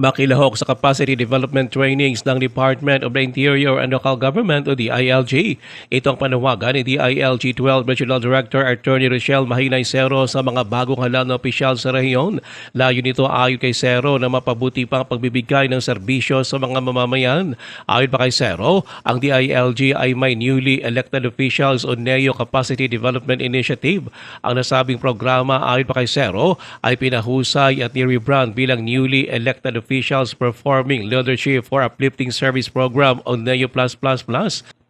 makilahok sa capacity development trainings ng Department of the Interior and Local Government o DILG. Ito ang panawagan ni DILG 12 Regional Director Attorney Rochelle Mahinay Cero sa mga bagong halal na opisyal sa rehiyon. Layo nito ayon kay Cero na mapabuti pang pagbibigay ng serbisyo sa mga mamamayan. Ayon pa kay Cero, ang DILG ay may newly elected officials o NEO Capacity Development Initiative. Ang nasabing programa ayon pa kay Cero ay pinahusay at ni-rebrand bilang newly elected performing leadership for uplifting service program o NEO+++.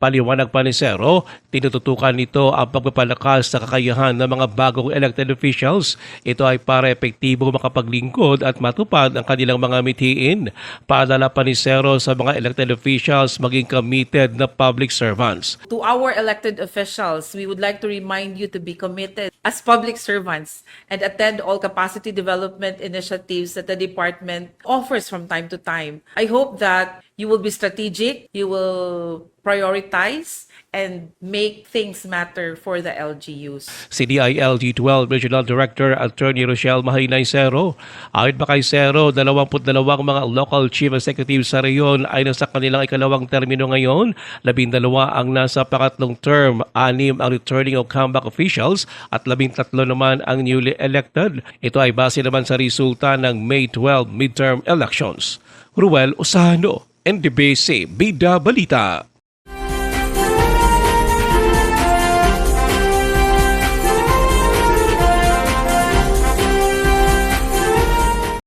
Paliwanag pa ni Cero, tinututukan nito ang pagpapalakas sa kakayahan ng mga bagong elected officials. Ito ay para epektibo makapaglingkod at matupad ang kanilang mga mithiin. Paalala pa ni Cero sa mga elected officials maging committed na public servants. To our elected officials, we would like to remind you to be committed as public servants and attend all capacity development initiatives that the department offers from time to time. I hope that you will be strategic, you will prioritize, and make things matter for the LGUs. si DILG 12 Regional Director Attorney Rochelle Mahinay Cero. Ayon pa kay Cero, 22 mga local chief executives sa reyon ay nasa kanilang ikalawang termino ngayon. Labindalawa ang nasa pangatlong term, anim ang returning o comeback officials at labintatlo naman ang newly elected. Ito ay base naman sa resulta ng May 12 midterm elections. Ruel Osano, NDBC, Bida Balita.